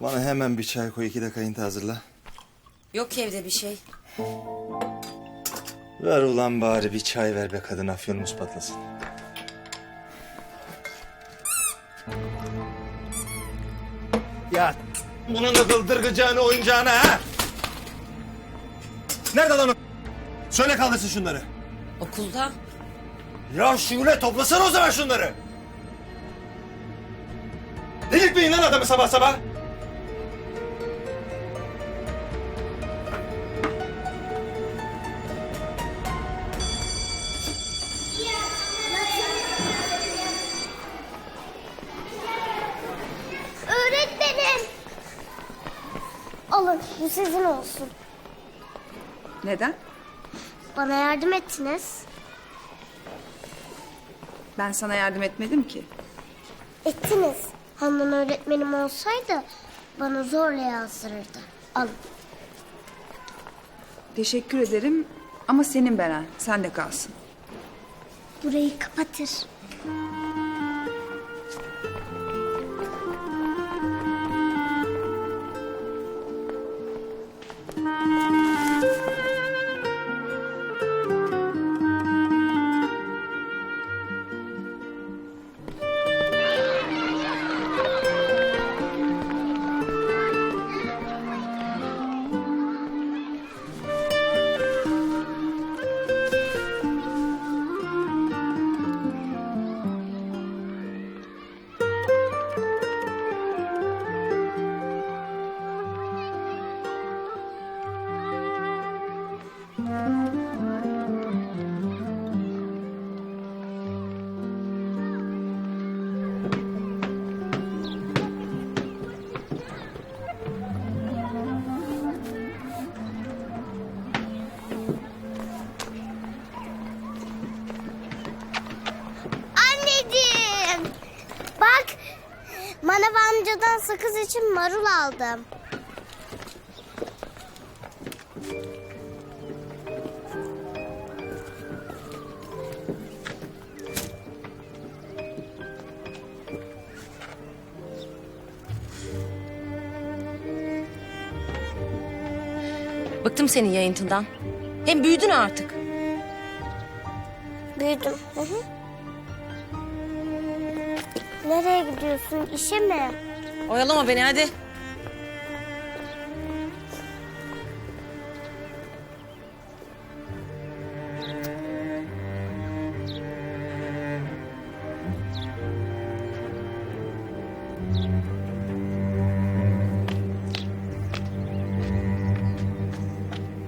Bana hemen bir çay koy iki de kayıntı hazırla. Yok evde bir şey. Ver ulan bari bir çay ver be kadın afyonumuz patlasın. Ya bunun da dırdırgacağını oyuncağını ha? Nerede lan o? Söyle kaldırsın şunları. Okulda. Ya Şule toplasana o zaman şunları. Delirtmeyin lan adamı sabah sabah. Alın bu sizin olsun. Neden? Bana yardım ettiniz. Ben sana yardım etmedim ki. Ettiniz. Handan öğretmenim olsaydı bana zorla yazdırırdı. Alın. Teşekkür ederim ama senin Beren. Sen de kalsın. Burayı kapatır. Bye. Bak. Manav amcadan sakız için marul aldım. Bıktım senin yayıntından. Hem büyüdün artık. Büyüdüm. Hı hı. Nereye gidiyorsun? İşe mi? Oyalama beni hadi.